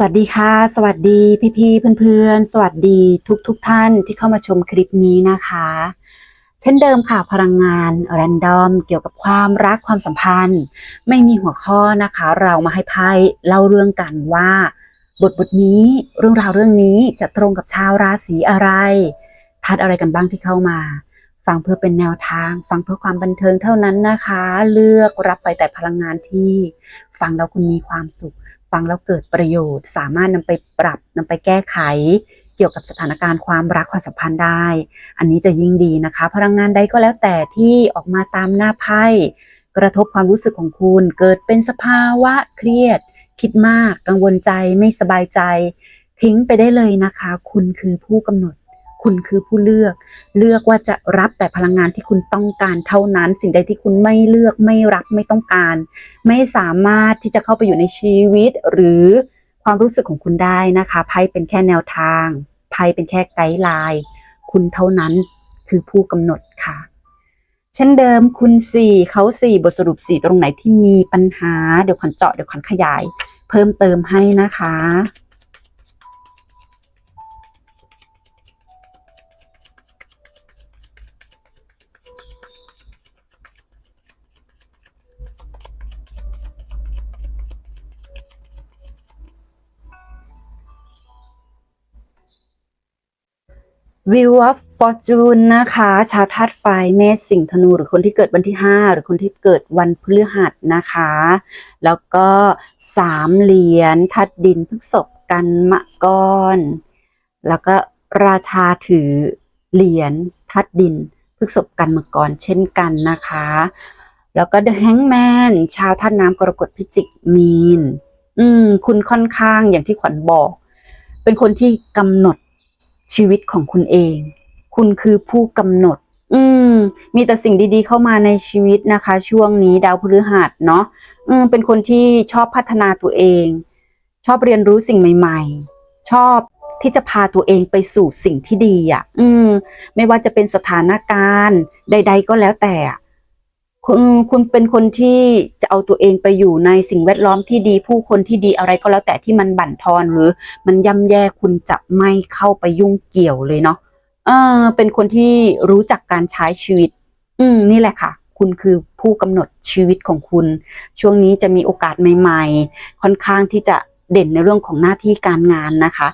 สวัสดีค่ะ สวัสดีพี่ๆเพื่อนๆ สวัสดีทุกๆทท่านที่เข้ามาชมคลิปนี้นะคะ เช่นเดิมค่ะพลังงานแรนดอมเกี่ยวกับความรักความสัมพันธ์ ไม่มีหัวข้อนะคะ เรามาให้ไพ่เล่าเรื่องกันว่า บทบทนี้เรื่องราวเรื่องนี้จะตรงกับชาวราศีอะไรทัดอะไรกันบ้างที่เข้ามา ฟังเพื่อเป็นแนวทาง ฟังเพื่อความบันเทิงเท่านั้นนะคะ เลือกรับไปแต่พลังงานที่ ฟังแล้วคุณมีความสุข ฟังแล้วเกิดประโยชน์ สามารถนำไปปรับนำไปแก้ไข เกี่ยวกับสถานการณ์ความรักความสัมพันธ์ได้ อันนี้จะยิ่งดีนะคะ พลังงานใดก็แล้วแต่ที่ออกมาตามหน้าไพ่กระทบความรู้สึกของคุณ เกิดเป็นสภาวะเครียด คิดมาก กังวลใจไม่สบายใจ ทิ้งไปได้เลยนะคะ คุณคือผู้กำหนด คุณคือผู้เลือก เลือกว่าจะรับแต่พลังงานที่คุณต้องการเท่านั้น สิ่งใดที่คุณไม่เลือกไม่รับไม่ต้องการ ไม่สามารถที่จะเข้าไปอยู่ในชีวิต หรือความรู้สึกของคุณได้นะคะไพ่เป็นแค่แนวทางไพ่เป็นแค่ไกด์ไลน์คุณเท่านั้นคือผู้กำหนดค่ะเช่นเดิมคุณสี่เขาสี่บทสรุปสี่ตรงไหนที่มีปัญหาเดี๋ยวขวัญเจาะเดี๋ยวขวัญขยาย เพิ่มเติมให้นะคะ View of Fortune นะคะ ชาวธาตุไฟเมษสิงห์ธนู หรือคนที่เกิดวันที่ 5 หรือคนที่เกิดวันพฤหัสนะคะ แล้วก็สามเหรียญธาตุดินพฤษภกันมะกรแล้วก็ราชาถือเหรียญธาตุดินพฤษภกันมังกรเช่นกันนะคะ แล้วก็ The Hangman ชาวธาตุน้ำกรกฎพิจิกมีน อืม คุณค่อนข้างอย่างที่ขวัญบอก เป็นคนที่กำหนด ชีวิตของคุณเอง คุณคือผู้กำหนด อืม มีแต่สิ่งดีๆ เข้ามาในชีวิตนะคะ ช่วงนี้ดาวพฤหัสเนาะอืมเป็นคนที่ชอบพัฒนาตัวเอง ชอบเรียนรู้สิ่งใหม่ ๆ ชอบที่จะพาตัวเองไปสู่สิ่งที่ดีอะ อืม ไม่ว่าจะเป็นสถานการณ์ ใด ๆ ก็แล้วแต่ คุณคุณเป็นคนที่จะเอาตัวเองไปอยู่ในสิ่งแวดล้อมที่ดีผู้คนที่ดีอะไรก็แล้วแต่ที่มันบั่นทอนหรือ มันย่ำแย่คุณจะไม่เข้าไปยุ่งเกี่ยวเลยเนาะเออเป็นคนที่รู้จักการใช้ชีวิต อืม นี่แหละค่ะ คุณคือผู้กำหนดชีวิตของคุณ ช่วงนี้จะมีโอกาสใหม่ ๆ ค่อนข้างที่จะเด่นในเรื่องของหน้าที่การงานนะคะ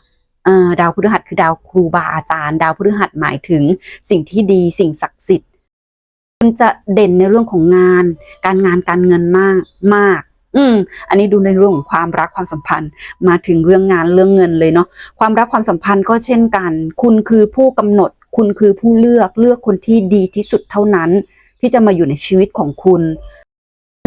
เออดาวพฤหัสคือดาวครูบาอาจารย์ ดาวพฤหัสหมายถึงสิ่งที่ดีสิ่งศักดิ์สิทธิ์ันจะเด่นในเรื่องของงาน การงานการเงินมากมาก อืม อันนี้ดูในเรื่องของความรักความสัมพันธ์ มาถึงเรื่องงานเรื่องเงินเลยเนาะความรักความสัมพันธ์ก็เช่นกัน คุณคือผู้กำหนด คุณคือผู้เลือกเลือกคนที่ดีที่สุดเท่านั้น ที่จะมาอยู่ในชีวิตของคุณ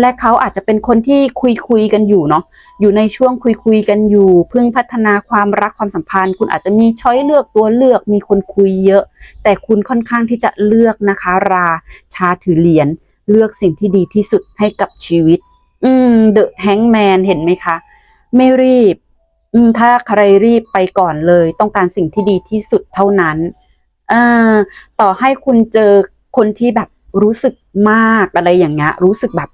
และเขาอาจจะเป็นคนที่คุยคุยกันอยู่เนาะ อยู่ในช่วงคุยคุยกันอยู่ เพิ่งพัฒนาความรักความสัมพันธ์ คุณอาจจะมีช้อยเลือกตัวเลือก มีคนคุยเยอะ แต่คุณค่อนข้างที่จะเลือกนะคะ ราชาถือเหรียญ เลือกสิ่งที่ดีที่สุดให้กับชีวิต อืม เดอะแฮงแมนเห็นไหมคะ ไม่รีบ อืม ถ้าใครรีบไปก่อนเลย ต้องการสิ่งที่ดีที่สุดเท่านั้นอ่าต่อให้คุณเจอคนที่แบบรู้สึกมากอะไรอย่างเงี้ย รู้สึกแบบ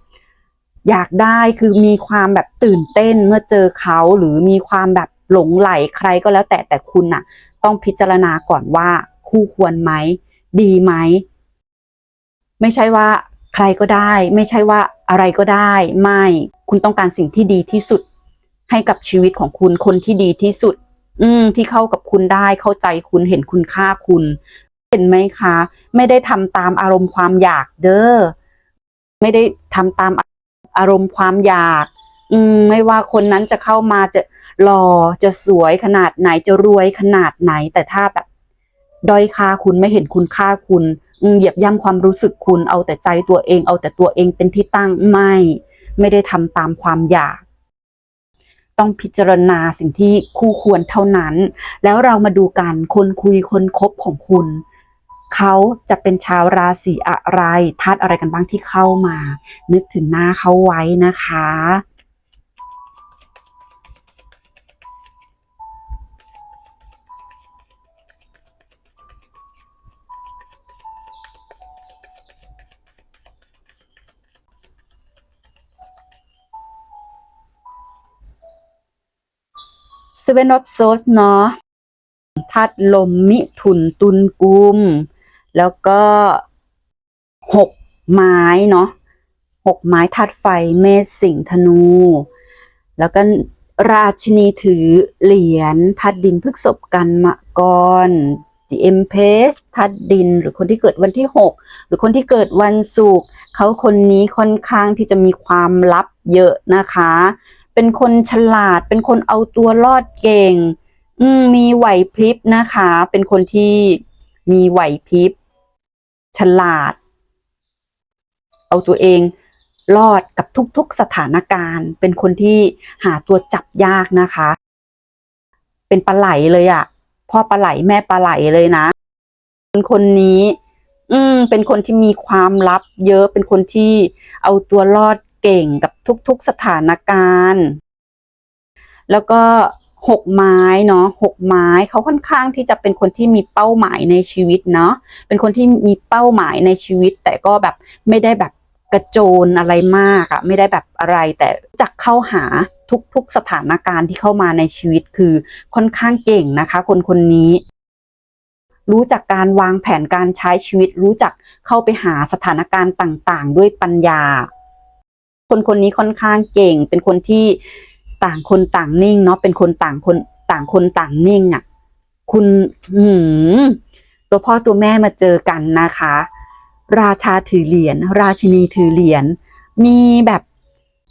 อยากได้คือมีความแบบตื่นเต้นเมื่อเจอเขาหรือมีความแบบหลงไหลใครก็แล้วแต่แต่คุณน่ะ ต้องพิจารณาก่อนว่าคู่ควรไหม ดีไหม ไม่ใช่ว่าใครก็ได้ ไม่ใช่ว่าอะไรก็ได้ ไม่คุณต้องการสิ่งที่ดีที่สุด ให้กับชีวิตของคุณคนที่ดีที่สุด อืม ที่เข้ากับคุณได้เข้าใจคุณเห็นคุณค่าคุณ เห็นไหมคะ ไม่ได้ทำตามอารมณ์ความอยากเด้อไม่ได้ทำตาม อารมณ์ความอยาก อืมไม่ว่าคนนั้นจะเข้ามาจะหล่อจะสวยขนาดไหนจะรวยขนาดไหน แต่ถ้าแบบด้อยค่าคุณไม่เห็นคุณค่าคุณเหยียบย่ำความรู้สึกคุณเอาแต่ใจตัวเอง เอาแต่ตัวเองเป็นที่ตั้งไม่ ไม่ได้ทำตามความอยาก ต้องพิจารณาสิ่งที่คู่ควรเท่านั้น แล้วเรามาดูกันคนคุยคนคบของคุณ เขาจะเป็นชาวราศีอะไรธาตุอะไรกันบ้างที่เข้ามา นึกถึงหน้าเขาไว้นะคะส Seven of Swords เนาะธาตุลมมิถุนตุลกุม แล้วก็หกไม้เนาะหกไม้ธาตุไฟเมษสิงธนู แล้วก็ราชินีถือเหรียญธาตุดินพฤกษบกันมะกร The Empress ธาตุดิน หรือคนที่เกิดวันที่ 6 หรือคนที่เกิดวันศุกร์เขาคนนี้ค่อนข้างที่จะมีความลับเยอะนะคะ เป็นคนฉลาด เป็นคนเอาตัวรอดเก่งมมีไหวพริบนะคะ เป็นคนที่มีไหวพริบ ฉลาด เอาตัวเองรอดกับทุกๆสถานการณ์ เป็นคนที่หาตัวจับยากนะคะ เป็นปลาไหลเลยอะพ่อปลาไหลแม่ปลาไหลเลยนะเป็นคนนี้ อืม เป็นคนที่มีความลับเยอะเป็นคนที่เอาตัวรอดเก่งกับทุกๆสถานการณ์ แล้วก็ หกไม้เนาะหกไม้เขาค่อนข้างที่จะเป็นคนที่มีเป้าหมายในชีวิตเนาะเป็นคนที่มีเป้าหมายในชีวิต แต่ก็แบบไม่ได้แบบกระโจนอะไรมากอะไม่ได้แบบอะไร แต่จักเข้าหาทุกๆสถานการณ์ที่เข้ามาในชีวิตคือค่อนข้างเก่งนะคะ คนคนนี้รู้จักการวางแผนการใช้ชีวิต รู้จักเข้าไปหาสถานการณ์ต่างๆ ด้วยปัญญา คนคนนี้ค่อนข้างเก่ง เป็นคนที่ ต่างคนต่างนิ่งเนาะเป็นคนต่างคนต่างคนต่างนิ่งอะ่ะ คุณหืมตัวพ่อตัวแม่มาเจอกันนะคะ ราชาถือเหรียญราชินีถือเหรียญมีแบบ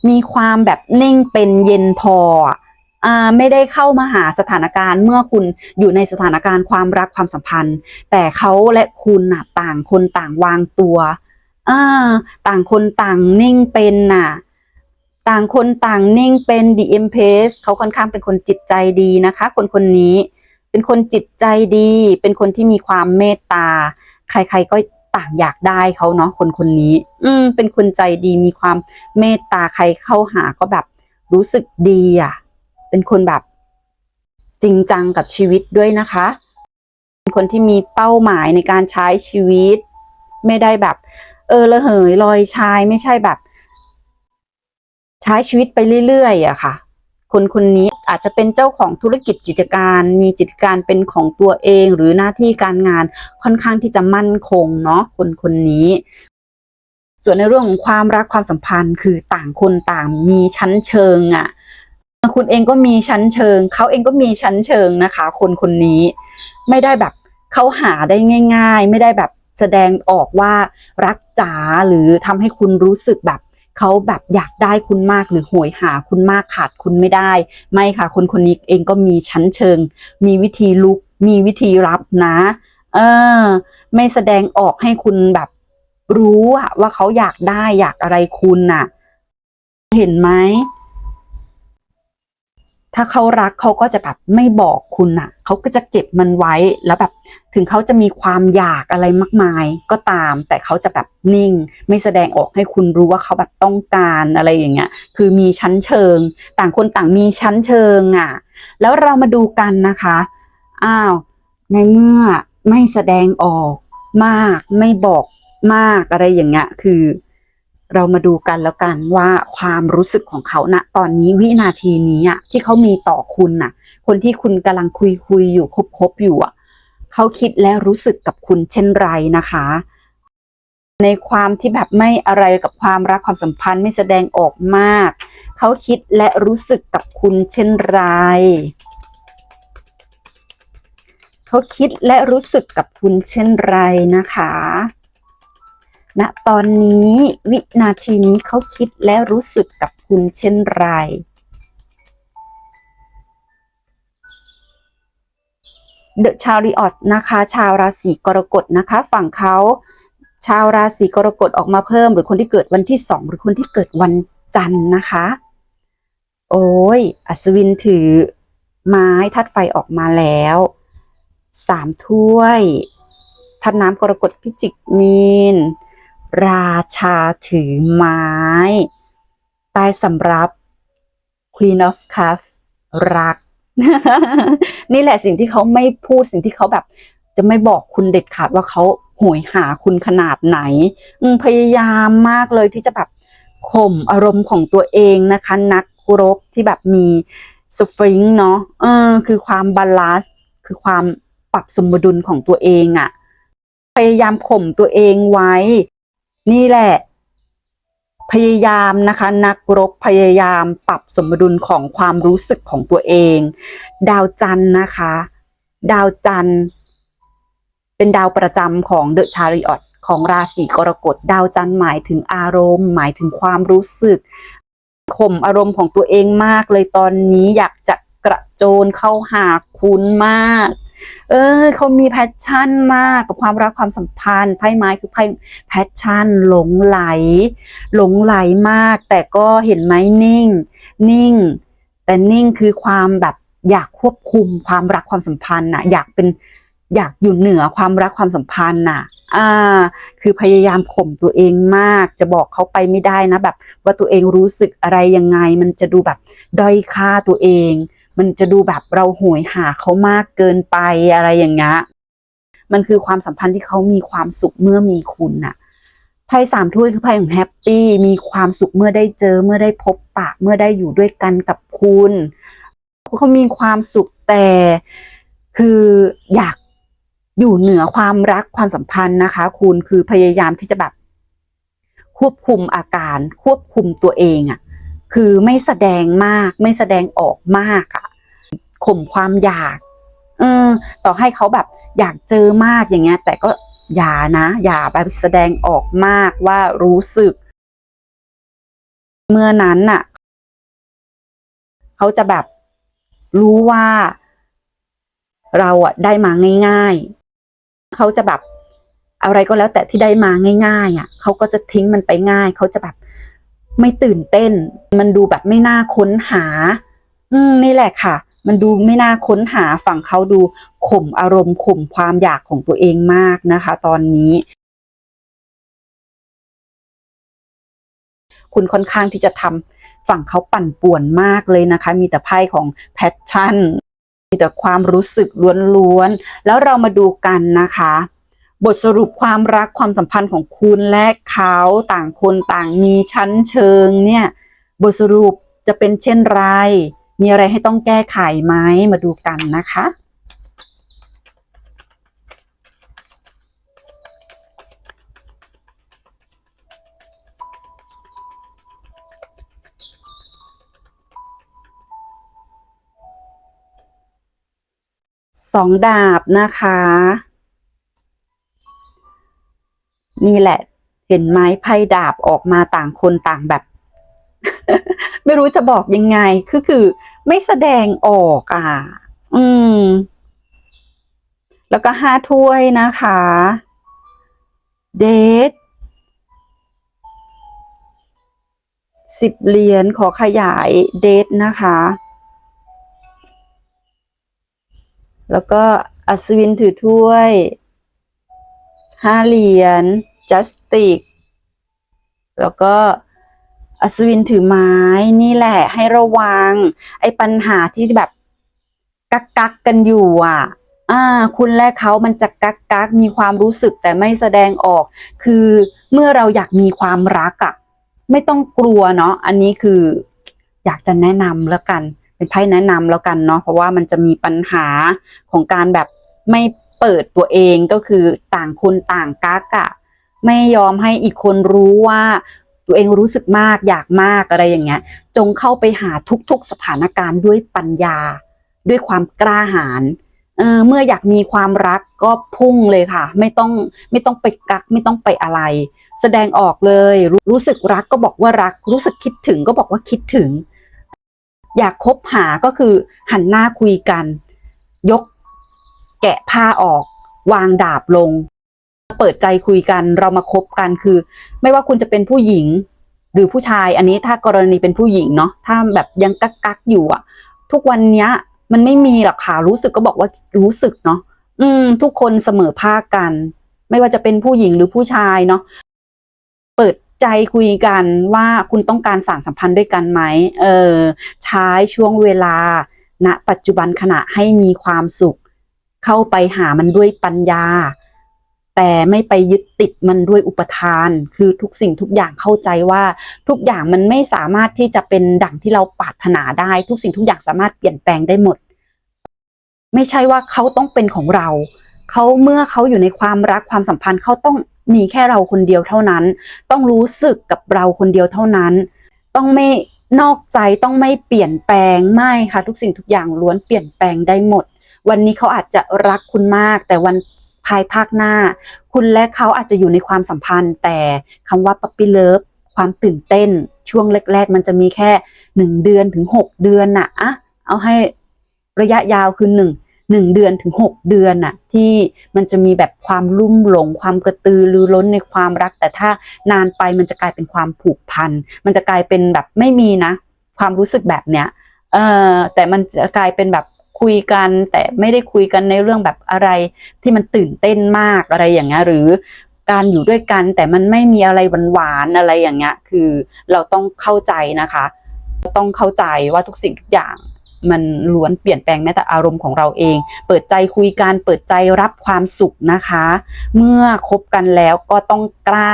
มีความแบบนิ่งเป็นเย็นพออะอ่าไม่ได้เข้ามาหาสถานการณ์ เมื่อคุณอยู่ในสถานการณ์ความรักความสัมพันธ์ แต่เขาและคุณน่ะต่างคนต่างวางตัวอ่าต่างคนต่างนิ่งเป็นน่ะ ต่างคนต่างนิ่งเป็น the e m p r e s เขาค่อนข้างเป็นคนจิตใจดีนะคะ คนคนนี้เป็นคนจิตใจดี เป็นคนที่มีความเมตตา ใครๆก็ต่างอยากได้เขาเนาะคนคนนี้ อืม เป็นคนใจดีมีความเมตตาใครเข้าหาก็แบบรู้สึกดีอะ เป็นคนแบบจริงจังกับชีวิตด้วยนะคะ เป็นคนที่มีเป้าหมายในการใช้ชีวิต ไม่ได้แบบ เออระเหยลอยชายไม่ใช่แบบ ใช้ชีวิตไปเรื่อยๆอะค่ะ คนคนนี้อาจจะเป็นเจ้าของธุรกิจกิจการ มีกิจการเป็นของตัวเองหรือหน้าที่การงานค่อนข้างที่จะมั่นคงเนาะคนคนนี้ ส่วนในเรื่องของความรักความสัมพันธ์คือต่างคนต่างมีชั้นเชิงอะคุณเองก็มีชั้นเชิง เขาเองก็มีชั้นเชิงนะคะ คนคนนี้ ไม่ได้แบบเขาหาได้ง่าย ๆ ไม่ได้แบบแสดงออกว่ารักจ๋าหรือทำให้คุณรู้สึกแบบ เขาแบบอยากได้คุณมากหรือหวยหาคุณมากขาดคุณไม่ได้ ไม่ค่ะ คนคนนี้เองก็มีชั้นเชิง มีวิธีลุก มีวิธีรับนะ เออ ไม่แสดงออกให้คุณแบบรู้อะว่าเขาอยากได้อยากอะไรคุณน่ะ เห็นไหม ถ้าเขารักเขาก็จะแบบไม่บอกคุณน่ะ เขาก็จะเก็บมันไว้แล้วแบบถึงเขาจะมีความอยากอะไรมากมายก็ตาม แต่เขาจะแบบนิ่ง ไม่แสดงออกให้คุณรู้ว่าเขาแบบต้องการอะไรอย่างเงี้ย คือมีชั้นเชิง ต่างคนต่างมีชั้นเชิงอะ แล้วเรามาดูกันนะคะ อ้าว ในเมื่อไม่แสดงออกมาก ไม่บอกมากอะไรอย่างเงี้ย คือ เรามาดูกันแล้วกันว่าความรู้สึกของเขาณตอนนี้วินาทีนี้อะที่เขามีต่อคุณน่ะ คนที่คุณกำลังคุยคุยอยู่คบคบอยู่อะเขาคิดและรู้สึกกับคุณเช่นไรนะคะ ในความที่แบบไม่อะไรกับความรักความสัมพันธ์ไม่แสดงออกมากเขาคิดและรู้สึกกับคุณเช่นไรเขาคิดและรู้สึกกับคุณเช่นไรนะคะ ณตอนนี้วินาทีนี้เขาคิดและรู้สึกกับคุณเช่นไรเดอะชาริออสนะคะ ชาวราศีกรกฎนะคะ ฝั่งเขาชาวราศีกรกฎออกมาเพิ่ม หรือคนที่เกิดวันที่สองหรือคนที่เกิดวันจันทร์นะคะ โอ้ยอัศวินถือไม้ทัดไฟออกมาแล้วสามถ้วยทัดน้ำกรกฎพิจิกมีน ราชาถือไม้ ใต้สำรับ Queen of Cups รัก นี่แหละสิ่งที่เขาไม่พูดสิ่งที่เขาแบบ จะไม่บอกคุณเด็ดขาดว่าเขาโหยหาคุณขนาดไหนพยายามมากเลยที่จะแบบข่มอารมณ์ของตัวเองนะคะ นักรบที่แบบมีสฟริงเนาะเออคือความบาลานซ์คือความปรับสมดุลของตัวเองอะ พยายามข่มตัวเองไว้ นี่แหละ พยายามนะคะ นักรบพยายามปรับสมดุลของความรู้สึกของตัวเอง ดาวจันนะคะ ดาวจันเป็นดาวประจำของเดอะชาริออตของราศีกรกฎดาวจันหมายถึงอารมณ์ หมายถึงความรู้สึกข่มอารมณ์ของตัวเองมากเลยตอนนี้อยากจะกระโจนเข้าหาคุณมาก เออเขามีแพชชั่นมากกับความรักความสัมพันธ์ไพ่ไม้คือไพ่แพชชั่น หลงไหล หลงไหลมาก แต่ก็เห็นไหมนิ่ง นิ่ง แต่นิ่งคือความแบบอยากควบคุมความรักความสัมพันธ์น่ะ อยากเป็นอยากอยู่เหนือความรักความสัมพันธ์น่ะ อ่า คือพยายามข่มตัวเองมาก จะบอกเขาไปไม่ได้นะแบบ ว่าตัวเองรู้สึกอะไรยังไง มันจะดูแบบด้อยค่าตัวเอง มันจะดูแบบเราโหวยหาเขามากเกินไปอะไรอย่างเงี้ยมันคือความสัมพันธ์ที่เขามีความสุขเมื่อมีคุณน่ะไพ่สามถ้วยคือไพ่ของแฮปปี้มีความสุขเมื่อได้เจอเมื่อได้พบปะเมื่อได้อยู่ด้วยกันกับคุณเขามีความสุขแต่คืออยากอยู่เหนือความรักความสัมพันธ์นะคะ คุณคือพยายามที่จะแบบ ควบคุมอาการ ควบคุมตัวเองอะ่ะ คือไม่แสดงมาก ไม่แสดงออกมากอะข่มความอยากเออต่อให้เขาแบบอยากเจอมากอย่างเงี้ย แต่ก็อย่านะ อย่าไปแสดงออกมากว่ารู้สึก เมื่อนั้นน่ะ เขาจะแบบรู้ว่า เราอะได้มาง่าย ๆ เขาจะแบบอะไรก็แล้วแต่ที่ได้มาง่าย ๆอะเขาก็จะทิ้งมันไปง่าย เขาจะแบบ ไม่ตื่นเต้น มันดูแบบไม่น่าค้นหา อืมนี่แหละค่ะ มันดูไม่น่าค้นหาฝั่งเขาดูข่มอารมณ์ข่มความอยากของตัวเองมากนะคะ ตอนนี้คุณค่อนข้างที่จะทำฝั่งเขาปั่นป่วนมากเลยนะคะ มีแต่ไพ่ของแพชชั่น มีแต่ความรู้สึกล้วนๆ แล้วเรามาดูกันนะคะ บทสรุปความรักความสัมพันธ์ของคุณและเขาต่างคนต่างมีชั้นเชิงเนี่ยบทสรุปจะเป็นเช่นไร มีอะไรให้ต้องแก้ไขไหมมาดูกันนะคะ สองดาบนะคะ นี่แหละ เห็นไหมไพ่ดาบออกมาต่างคนต่างแบบ ไม่รู้จะบอกยังไง คือคือ ไม่แสดงออกอะ อืม แล้วก็ห้าถ้วยนะคะ เดทสิบเหรียญขอขยายเดทนะคะ แล้วก็อัศวินถือถ้วยห้าเหรียญ จัสติก แล้วก็อัศวินถือไม้นี่แหละ ให้ระวัง ไอ้ปัญหาที่แบบ กักกักกันอยู่อะ อ่า คุณและเขามันจะกักกักมีความรู้สึกแต่ไม่แสดงออก คือเมื่อเราอยากมีความรักอะ ไม่ต้องกลัวเนาะอันนี้คือ อยากจะแนะนำแล้วกัน เป็นไพ่แนะนำแล้วกันเนาะเพราะว่ามันจะมีปัญหาของการแบบไม่เปิดตัวเองก็คือต่างคนต่างกักอะ ไม่ยอมให้อีกคนรู้ว่าตัวเองรู้สึกมากอยากมากอะไรอย่างเงี้ย จงเข้าไปหาทุกๆสถานการณ์ด้วยปัญญา ด้วยความกล้าหาญเออเมื่ออยากมีความรักก็พุ่งเลยค่ะ ไม่ต้องไม่ต้องไปกักไม่ต้องไปอะไร แสดงออกเลยรรู้สึกรักก็บอกว่ารัก รู้สึกคิดถึงก็บอกว่าคิดถึง อยากคบหาก็คือหันหน้าคุยกัน ยกแกะผ้าออก วางดาบลง เปิดใจคุยกันเรามาคบกันคือ ไม่ว่าคุณจะเป็นผู้หญิง หรือผู้ชาย อันนี้ถ้ากรณีเป็นผู้หญิงเนาะถ้าแบบยังกักกักอยู่อะทุกวันเนี้ย มันไม่มีหรอกค่ะรู้สึกก็บอกว่ารู้สึกเนาะอืม ทุกคนเสมอภาคกัน ไม่ว่าจะเป็นผู้หญิงหรือผู้ชายเนาะเปิดใจคุยกันว่าคุณต้องการสานสัมพันธ์ด้วยกันไหมเออ ใช้ช่วงเวลาณปัจจุบันขณะให้มีความสุข เข้าไปหามันด้วยปัญญา แต่ไม่ไปยึดติดมันด้วยอุปทาน คือทุกสิ่งทุกอย่างเข้าใจว่าทุกอย่างมันไม่สามารถที่จะเป็นดั่งที่เราปรารถนาได้ ทุกสิ่งทุกอย่างสามารถเปลี่ยนแปลงได้หมด ไม่ใช่ว่าเขาต้องเป็นของเรา เขาเมื่อเขาอยู่ในความรักความสัมพันธ์เขาต้องมีแค่เราคนเดียวเท่านั้น ต้องรู้สึกกับเราคนเดียวเท่านั้น ต้องไม่นอกใจต้องไม่เปลี่ยนแปลงไม่ค่ะ ทุกสิ่งทุกอย่างล้วนเปลี่ยนแปลงได้หมด วันนี้เขาอาจจะรักคุณมาก แต่วัน ภายภาคหน้า คุณและเขาอาจจะอยู่ในความสัมพันธ์ แต่คำว่าปั๊ปปี้เลิฟความตื่นเต้นช่วงแรก ๆ มันจะมีแค่หนึ่งเดือนถึงหกเดือนน่ะอะเอาให้ระยะยาวคือหนึ่งหนึ่งเดือนถึงหกเดือนน่ะที่มันจะมีแบบความลุ่มหลง ความกระตือรือร้นในความรัก แต่ถ้านานไปมันจะกลายเป็นความผูกพัน มันจะกลายเป็นแบบไม่มีนะ ความรู้สึกแบบเนี้ยเออแต่มันจะกลายเป็นแบบ คุยกัน แต่ไม่ได้คุยกันในเรื่องแบบอะไรที่มันตื่นเต้นมากอะไรอย่างเงี้ยหรือการอยู่ด้วยกันแต่มันไม่มีอะไรหวานๆอะไรอย่างเงี้ยคือเราต้องเข้าใจนะคะ ต้องเข้าใจว่าทุกสิ่งทุกอย่างมันล้วนเปลี่ยนแปลงแม้แต่อารมณ์ของเราเอง เปิดใจคุยกันเปิดใจรับความสุขนะคะ เมื่อคบกันแล้วก็ต้องกล้า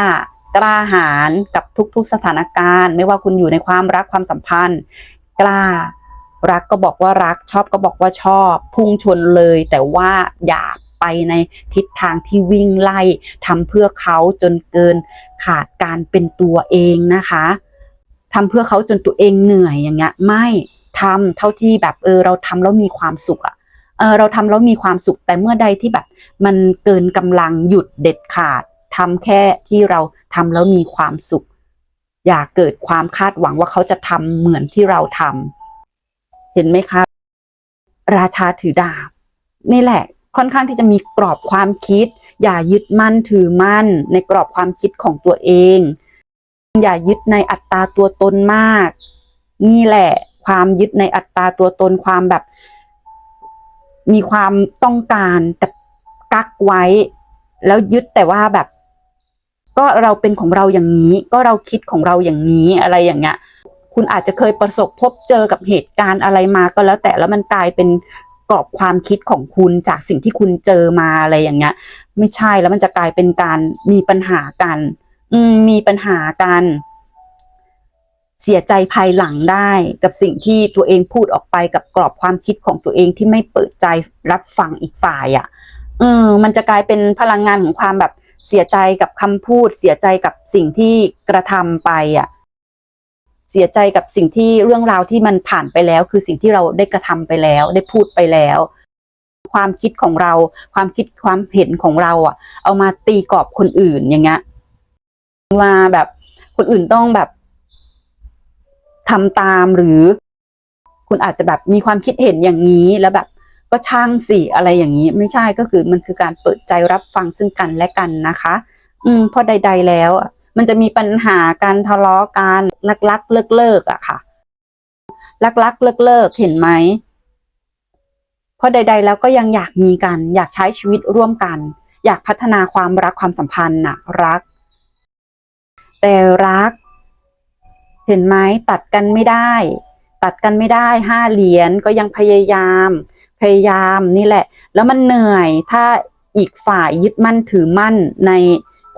กล้าหาญกับทุกๆสถานการณ์ ไม่ว่าคุณอยู่ในความรักความสัมพันธ์ กล้า รักก็บอกว่ารักชอบก็บอกว่าชอบ พุ่งชนเลย แต่ว่าอย่าไปในทิศทางที่วิ่งไล่ทำเพื่อเขาจนเกินขาดการเป็นตัวเองนะคะทำเพื่อเขาจนตัวเองเหนื่อยอย่างเงี้ยไม่ทำเท่าที่แบบเออเราทำแล้วมีความสุขอะเออเราทำแล้วมีความสุขแต่เมื่อใดที่แบบ มันเกินกำลังหยุดเด็ดขาดทำแค่ที่เราทำแล้วมีความสุข อย่าเกิดความคาดหวังว่าเขาจะทำเหมือนที่เราทำ เห็นไหมคะ ราชาถือดาบนี่แหละค่อนข้างที่จะมีกรอบความคิด อย่ายึดมั่นถือมั่น ในกรอบความคิดของตัวเอง อย่ายึดในอัตราตัวตนมาก นี่แหละ ความยึดในอัตราตัวตนความแบบ มีความต้องการแต่กักไว้ แล้วยึดแต่ว่าแบบ ก็เราเป็นของเราอย่างนี้ ก็เราคิดของเราอย่างนี้อะไรอย่างเงี้ย คุณอาจจะเคยประสบพบเจอกับเหตุการณ์อะไรมาก็แล้วแต่แล้วมันกลายเป็นกรอบความคิดของคุณจากสิ่งที่คุณเจอมาอะไรอย่างเงี้ย ไม่ใช่แล้วมันจะกลายเป็นการมีปัญหากัน อืมมีปัญหากันเสียใจภายหลังได้กับสิ่งที่ตัวเองพูดออกไปกับกรอบความคิดของตัวเองที่ไม่เปิดใจรับฟังอีกฝ่ายอะ่ะอืมมันจะกลายเป็นพลังงานของความแบบเสียใจกับคำพูด เสียใจกับสิ่งที่กระทำไปอะ เสียใจกับสิ่งที่เรื่องราวที่มันผ่านไปแล้ว คือสิ่งที่เราได้กระทำไปแล้ว ได้พูดไปแล้ว ความคิดของเรา ความคิดความเห็นของเราอะ เอามาตีกรอบคนอื่นอย่างเงี้ยมาแบบคนอื่นต้องแบบทำตามหรือ คุณอาจจะแบบมีความคิดเห็นอย่างนี้แล้วแบบก็ช่างสิอะไรอย่างนี้ ไม่ใช่ก็คือมันคือการเปิดใจรับฟังซึ่งกันและกันนะคะ อืมพอใด ๆ แล้ว มันจะมีปัญหาการทะเลาะกันลักลักเลิกเลิกอะค่ะลักลักเลิกเลิกเห็นไหมเพราะใด ๆ แล้วก็ยังอยากมีกัน อยากใช้ชีวิตร่วมกัน อยากพัฒนาความรักความสัมพันธ์นะรัก แต่รัก เห็นไหมตัดกันไม่ได้ ตัดกันไม่ได้ห้าเหรียญก็ยังพยายาม พยายามนี่แหละ แล้วมันเหนื่อยถ้าอีกฝ่ายยึดมั่นถือมั่นใน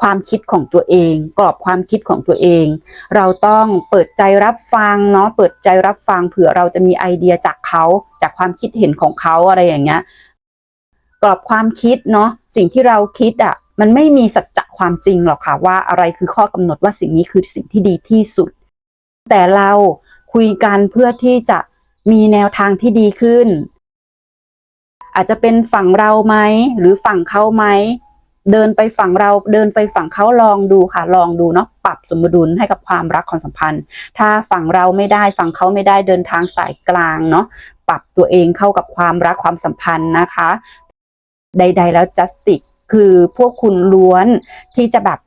ความคิดของตัวเอง กรอบความคิดของตัวเอง เราต้องเปิดใจรับฟังเนาะเปิดใจรับฟังเผื่อเราจะมีไอเดียจากเขาจากความคิดเห็นของเขาอะไรอย่างเงี้ยกรอบความคิดเนาะสิ่งที่เราคิดอะมันไม่มีสัจจะความจริงหรอกค่ะว่าอะไรคือข้อกำหนดว่าสิ่งนี้คือสิ่งที่ดีที่สุด แต่เราคุยกันเพื่อที่จะมีแนวทางที่ดีขึ้น อาจจะเป็นฝั่งเราไหมหรือฝั่งเขาไหม เดินไปฝั่งเราเดินไปฝั่งเขาลองดูค่ะ ลองดูเนาะปรับสมดุลให้กับความรักความสัมพันธ์ ถ้าฝั่งเราไม่ได้ฝั่งเขาไม่ได้เดินทางสายกลางเนาะปรับตัวเองเข้ากับความรักความสัมพันธ์นะคะ ใด ๆ แล้ว justice คือพวกคุณล้วนที่จะแบบ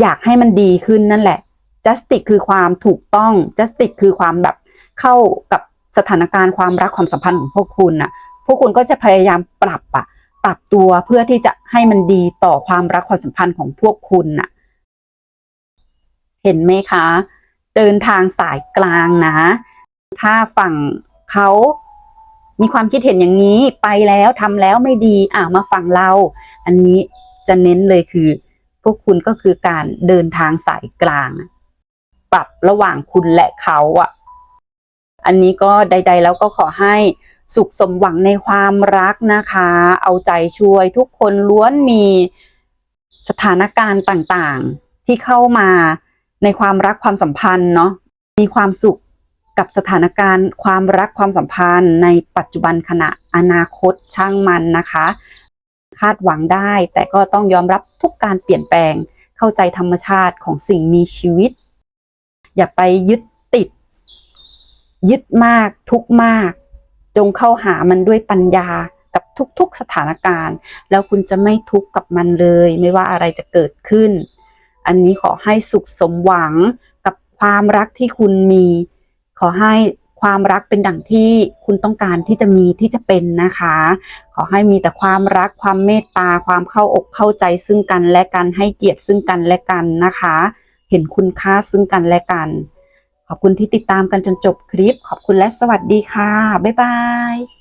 อยากให้มันดีขึ้นนั่นแหละ justice คือความถูกต้อง justice คือความแบบเข้ากับสถานการณ์ความรักความสัมพันธ์ของพวกคุณน่ะ พวกคุณก็จะพยายามปรับอะ ปรับตัวเพื่อที่จะให้มันดีต่อความรักความสัมพันธ์ของพวกคุณน่ะ เห็นไหมคะ เดินทางสายกลางนะ ถ้าฝั่งเขามีความคิดเห็นอย่างนี้ไปแล้วทำแล้วไม่ดีอ่ามาฟังเรา อันนี้จะเน้นเลยคือ พวกคุณก็คือการเดินทางสายกลาง ปรับระหว่างคุณและเขาอะ อันนี้ก็ใด ๆ แล้วก็ขอให้ สุขสมหวังในความรักนะคะ เอาใจช่วยทุกคนล้วนมีสถานการณ์ต่างๆ ที่เข้ามาในความรักความสัมพันธ์เนาะมีความสุขกับสถานการณ์ ความรักความสัมพันธ์ ในปัจจุบันขณะอนาคตช่างมันนะคะ คาดหวังได้ แต่ก็ต้องยอมรับทุกการเปลี่ยนแปลงเข้าใจธรรมชาติของสิ่งมีชีวิต อย่าไปยึดติด ยึดมากทุกมาก จงเข้าหามันด้วยปัญญากับทุกๆสถานการณ์ แล้วคุณจะไม่ทุกข์กับมันเลย ไม่ว่าอะไรจะเกิดขึ้น อันนี้ขอให้สุขสมหวังกับความรักที่คุณมี ขอให้ความรักเป็นดั่งที่คุณต้องการที่จะมีที่จะเป็นนะคะ ขอให้มีแต่ความรักความเมตตาความเข้าอกเข้าใจซึ่งกันและกันให้เกียรติซึ่งกันและกันนะคะ เห็นคุณค่าซึ่งกันและกัน ขอบคุณที่ติดตามกันจนจบคลิป ขอบคุณและสวัสดีค่ะ บ๊ายบาย